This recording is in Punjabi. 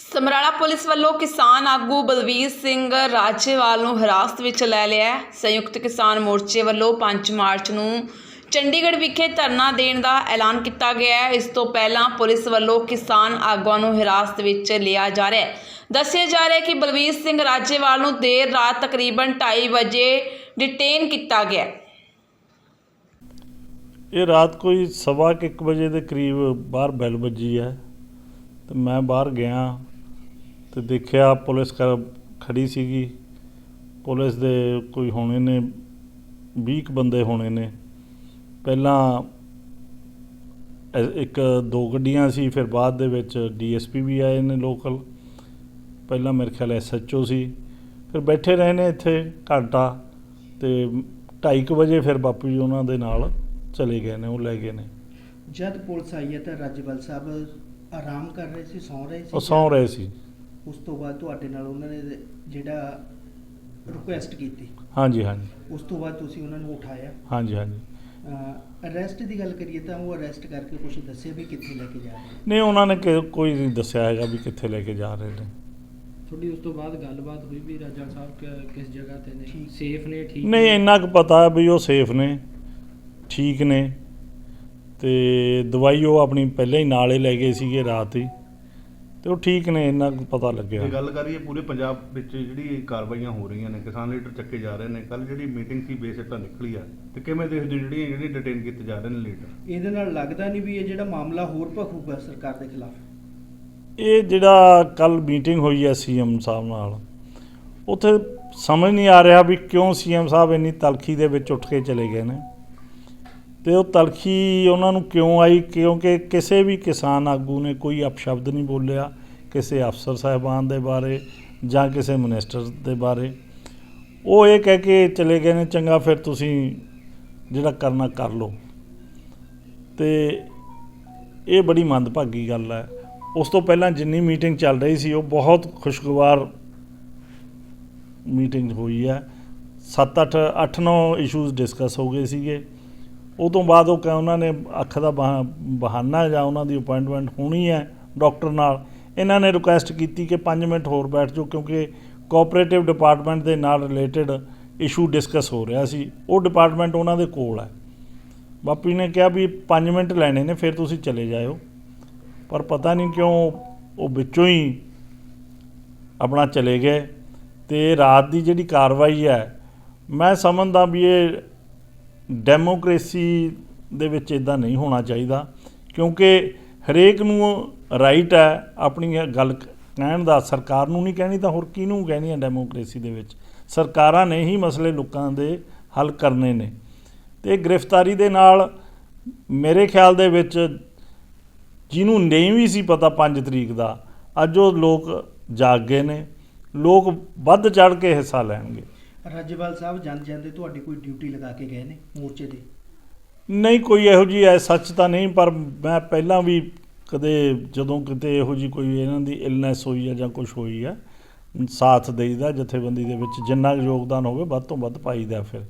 ਸਮਰਾਲਾ ਪੁਲਿਸ ਵੱਲੋਂ ਕਿਸਾਨ ਆਗੂ ਬਲਵੀਰ ਸਿੰਘ ਰਾਜੇਵਾਲ ਨੂੰ ਹਿਰਾਸਤ ਵਿੱਚ ਲੈ ਲਿਆ ਸੰਯੁਕਤ ਕਿਸਾਨ ਮੋਰਚੇ ਵੱਲੋਂ 5 ਮਾਰਚ ਨੂੰ ਚੰਡੀਗੜ੍ਹ ਵਿਖੇ ਧਰਨਾ ਦੇਣ ਦਾ ਐਲਾਨ ਕੀਤਾ ਗਿਆ ਹੈ। ਇਸ ਤੋਂ ਪਹਿਲਾਂ ਪੁਲਿਸ ਵੱਲੋਂ ਕਿਸਾਨ ਆਗੂਆਂ ਨੂੰ ਹਿਰਾਸਤ ਵਿੱਚ ਲਿਆ ਜਾ ਰਿਹਾ ਹੈ। ਦੱਸਿਆ ਜਾ ਰਿਹਾ ਹੈ ਕਿ ਬਲਵੀਰ ਸਿੰਘ ਰਾਜੇਵਾਲ ਨੂੰ ਦੇਰ ਰਾਤ ਤਕਰੀਬਨ 2:30 ਵਜੇ ਡਿਟੇਨ ਕੀਤਾ ਗਿਆ ਇਹ ਰਾਤ ਕੋਈ ਸਵਾ ਕੁ ਇੱਕ ਵਜੇ ਦੇ ਕਰੀਬ ਬਾਹਰ ਬੈਲ ਵੱਜੀ ਹੈ। ਤੇ ਮੈਂ ਬਾਹਰ ਗਿਆ ਤੇ ਦੇਖਿਆ ਪੁਲਿਸ ਖ- ਖੜੀ ਸੀਗੀ। ਪੁਲਿਸ ਦੇ ਕੋਈ ਹੋਣੇ ਨੇ 20 ਕੁ ਬੰਦੇ ਹੋਣੇ ਨੇ। ਪਹਿਲਾਂ ਇੱਕ ਦੋ ਗੱਡੀਆਂ ਸੀ, ਫਿਰ ਬਾਅਦ ਦੇ ਵਿੱਚ ਡੀਐਸਪੀ ਵੀ ਆਏ ਨੇ ਲੋਕਲ। ਪਹਿਲਾਂ ਮੇਰੇ ਖਿਆਲ ਐਸਐਚਓ ਸੀ। ਫਿਰ ਬੈਠੇ ਰਹੇ ਨੇ ਇੱਥੇ ਘੰਟਾ ਤੇ 2:30 ਵਜੇ ਫਿਰ ਬਾਪੂ ਜੀ ਉਹਨਾਂ ਦੇ ਨਾਲ ਚਲੇ ਗਏ ਨੇ, ਉਹ ਲੈ ਗਏ ਨੇ। ਜਦ ਪੁਲਿਸ ਆਈ ਹੈ ਤਾਂ ਰਾਜਪਾਲ ਸਾਹਿਬ ਆਰਾਮ ਕਰ ਰਹੇ ਸੀ ਸੌਂ ਰਹੇ ਸੀ ਉਹ ਸੌਂ ਰਹੇ ਸੀ। ਉਸ ਤੋਂ ਬਾਅਦ ਤੁਹਾਡੇ ਨਾਲ ਉਹਨਾਂ ਨੇ ਜਿਹੜਾ ਰਿਕੁਐਸਟ ਕੀਤੀ। ਹਾਂਜੀ ਹਾਂਜੀ। ਉਸ ਤੋਂ ਬਾਅਦ ਤੁਸੀਂ ਉਹਨਾਂ ਨੂੰ ਉਠਾਇਆ। ਹਾਂਜੀ ਹਾਂਜੀ। ਅਰੈਸਟ ਦੀ ਗੱਲ ਕਰੀਏ ਤਾਂ ਉਹ ਅਰੈਸਟ ਕਰਕੇ ਕੁਝ ਦੱਸਿਆ ਵੀ ਕਿੱਥੇ ਲੈ ਕੇ ਜਾ ਰਹੇ ਨੇ। ਨਹੀਂ ਉਹਨਾਂ ਨੇ ਕੋਈ ਨਹੀਂ ਦੱਸਿਆ ਹੈਗਾ ਵੀ ਕਿੱਥੇ ਲੈ ਕੇ ਜਾ ਰਹੇ ਨੇ। ਤੁਹਾਡੀ ਉਸ ਤੋਂ ਬਾਅਦ ਗੱਲਬਾਤ ਹੋਈ ਵੀ ਰਾਜਾ ਸਾਹਿਬ ਕਿਸ ਜਗ੍ਹਾ ਤੇ ਨੇ। ਸੇਫ ਨੇ ਠੀਕ ਨਹੀਂ? ਇੰਨਾ ਕੁ ਪਤਾ ਹੈ ਵੀ ਉਹ ਸੇਫ ਨੇ ਠੀਕ ਨੇ। ਤੇ ਦਵਾਈ ਉਹ ਆਪਣੀ ਪਹਿਲਾਂ ਹੀ ਨਾਲ ਹੀ ਲੈ ਗਏ ਸੀਗੇ ਰਾਤ ਹੀ। ਤੇ ਉਹ ਠੀਕ ਨੇ ਇੰਨਾ ਕੁ ਪਤਾ ਲੱਗਿਆ। ਇਹ ਗੱਲ ਕਰੀਏ ਪੂਰੇ ਪੰਜਾਬ ਵਿੱਚ ਜਿਹੜੀ ਕਾਰਵਾਈਆਂ ਹੋ ਰਹੀਆਂ ਨੇ ਕਿਸਾਨ ਲੀਡਰ ਚੱਕੇ ਜਾ ਰਹੇ ਨੇ ਕੱਲ ਜਿਹੜੀ ਮੀਟਿੰਗ ਸੀ ਬੇਸਿੱਟਾ ਨਿਕਲੀ ਆ ਤੇ ਕਿਵੇਂ ਦੇਖਦੇ ਹੋ ਜਿਹੜੀਆਂ ਜਿਹੜੀ ਡਿਟੇਨ ਕੀਤੇ ਜਾ ਰਹੇ ਨੇ ਲੀਡਰ? ਇਹਦੇ ਨਾਲ ਲੱਗਦਾ ਨਹੀਂ ਵੀ ਇਹ ਜਿਹੜਾ ਮਾਮਲਾ ਹੋਰ ਭਖੂਗਾ ਸਰਕਾਰ ਦੇ ਖਿਲਾਫ। ਇਹ ਜਿਹੜਾ ਕੱਲ ਮੀਟਿੰਗ ਹੋਈ ਹੈ ਸੀਐਮ ਸਾਹਿਬ ਨਾਲ ਉੱਥੇ ਸਮਝ ਨਹੀਂ ਆ ਰਿਹਾ ਵੀ ਕਿਉਂ ਸੀਐਮ ਸਾਹਿਬ ਇੰਨੀ ਤਲਖੀ ਦੇ ਵਿੱਚ ਉੱਠ ਕੇ ਚਲੇ ਗਏ ਨੇ। ਤੇ ਉਹ ਤਲਖੀ ਉਹਨਾਂ ਨੂੰ ਕਿਉਂ ਆਈ? ਕਿਉਂਕਿ ਕਿਸੇ ਵੀ ਕਿਸਾਨ ਆਗੂ ਨੇ ਕੋਈ ਅਪਸ਼ਬਦ ਨਹੀਂ ਬੋਲਿਆ ਕਿਸੇ ਅਫਸਰ ਸਾਹਿਬਾਨ ਦੇ ਬਾਰੇ ਜਾਂ ਕਿਸੇ ਮਿਨਿਸਟਰ ਦੇ ਬਾਰੇ। ਉਹ ਇਹ ਕਹਿ ਕੇ ਚਲੇ ਗਏ ਨੇ, ਚੰਗਾ ਫਿਰ ਤੁਸੀਂ ਜਿਹੜਾ ਕਰਨਾ ਕਰ ਲਓ। ਤੇ ਇਹ ਬੜੀ ਮੰਦਭਾਗੀ ਗੱਲ ਹੈ। ਉਸ ਤੋਂ ਪਹਿਲਾਂ ਜਿੰਨੀ ਮੀਟਿੰਗ ਚੱਲ ਰਹੀ ਸੀ, ਉਹ ਬਹੁਤ ਖੁਸ਼ਗਵਾਰ ਮੀਟਿੰਗ ਹੋਈ ਹੈ। 7-8 8-9 ਇਸ਼ੂਜ਼ ਡਿਸਕਸ ਹੋ ਗਏ ਸੀਗੇ। ਉਹ ਤੋਂ ਬਾਅਦ ਉਹ ਕਹ ਉਹਨਾਂ ਨੇ ਅੱਖ ਦਾ ਬਹਾ- ਬਹਾਨਾ ਜਾਂ ਉਹਨਾਂ ਦੀ ਅਪਾਇੰਟਮੈਂਟ ਹੋਣੀ ਹੈ ਡਾਕਟਰ ਨਾਲ। ਇਹਨਾਂ ਨੇ ਰਿਕੁਐਸਟ ਕੀਤੀ ਕਿ 5 ਮਿੰਟ ਹੋਰ ਬੈਠ ਜਾਓ ਕਿਉਂਕਿ ਕੋਆਪਰੇਟਿਵ ਡਿਪਾਰਟਮੈਂਟ ਦੇ ਨਾਲ ਰਿਲੇਟਡ ਇਸ਼ੂ ਡਿਸਕਸ ਹੋ ਰਿਹਾ ਸੀ। ਉਹ ਡਿਪਾਰਟਮੈਂਟ ਉਹਨਾਂ ਦੇ ਕੋਲ ਹੈ। ਬਾਪੂ ਨੇ ਕਿਹਾ ਵੀ 5 ਮਿੰਟ ਲੈਣੇ ਨੇ, ਫਿਰ ਤੁਸੀਂ ਚਲੇ ਜਾਇਓ। ਪਰ ਪਤਾ ਨਹੀਂ ਕਿਉਂ ਉਹ ਵਿੱਚੋਂ ਹੀ ਆਪਣਾ ਚਲੇ ਗਏ ਤੇ ਰਾਤ ਦੀ ਜਿਹੜੀ ਕਾਰਵਾਈ ਹੈ, ਮੈਂ ਸਮਝਦਾ ਵੀ ਇਹ ਡੈਮੋਕ੍ਰੇਸੀ ਦੇ ਵਿੱਚ ਇਦਾਂ ਨਹੀਂ ਹੋਣਾ ਚਾਹੀਦਾ, ਕਿਉਂਕਿ ਹਰੇਕ ਨੂੰ ਰਾਈਟ ਹੈ, ਆਪਣੀ ਗੱਲ ਕ- ਕਹਿਣ ਦਾ ਸਰਕਾਰ ਨੂੰ ਨਹੀਂ ਕਹਿਣੀ ਤਾਂ ਹੋਰ ਕਿਹਨੂੰ ਕਹਿਣੀ ਹੈ ਡੈਮੋਕ੍ਰੇਸੀ ਦੇ ਵਿੱਚ? ਸਰਕਾਰਾਂ ਨੇ ਹੀ ਮਸਲੇ ਲੋਕਾਂ ਦੇ ਹੱਲ ਕਰਨੇ ਨੇ। ਤੇ ਗ੍ਰਿਫਤਾਰੀ ਦੇ ਨਾਲ ਮੇਰੇ ਖਿਆਲ ਦੇ ਵਿੱਚ ਜਿਹਨੂੰ ਨਹੀਂ ਵੀ ਸੀ ਪਤਾ 5 ਤਰੀਕ ਦਾ, ਅੱਜ ਉਹ ਲੋਕ ਜਾਗ ਗਏ ਨੇ, ਲੋਕ ਵੱਧ ਚੜ ਕੇ ਹਿੱਸਾ ਲੈਣਗੇ। ਰਾਜਪਾਲ ਸਾਹਿਬ ਜਾਂਦੇ ਜਾਂਦੇ ਤੁਹਾਡੀ ਕੋਈ ਡਿਊਟੀ ਲਗਾ ਕੇ ਗਏ ਨੇ ਮੋਰਚੇ ਦੀ? ਨਹੀਂ, ਕੋਈ ਇਹੋ ਜੀ ਐ ਸੱਚ ਤਾਂ ਨਹੀਂ, ਪਰ ਮੈਂ ਪਹਿਲਾਂ ਵੀ ਕਦੇ ਜਦੋਂ ਕਿਤੇ ਇਹੋ ਜੀ ਕੋਈ ਇਹਨਾਂ ਦੀ ਇਲਨੈਸ ਹੋਈ ਹੈ ਜਾਂ ਕੁਝ ਹੋਈ ਆ, ਸਾਥ ਦੇਈਦਾ ਜਥੇਬੰਦੀ ਦੇ ਵਿੱਚ, ਜਿੰਨਾ ਕੁ ਯੋਗਦਾਨ ਹੋਵੇ ਵੱਧ ਤੋਂ ਵੱਧ ਪਾਈਦਾ ਫਿਰ।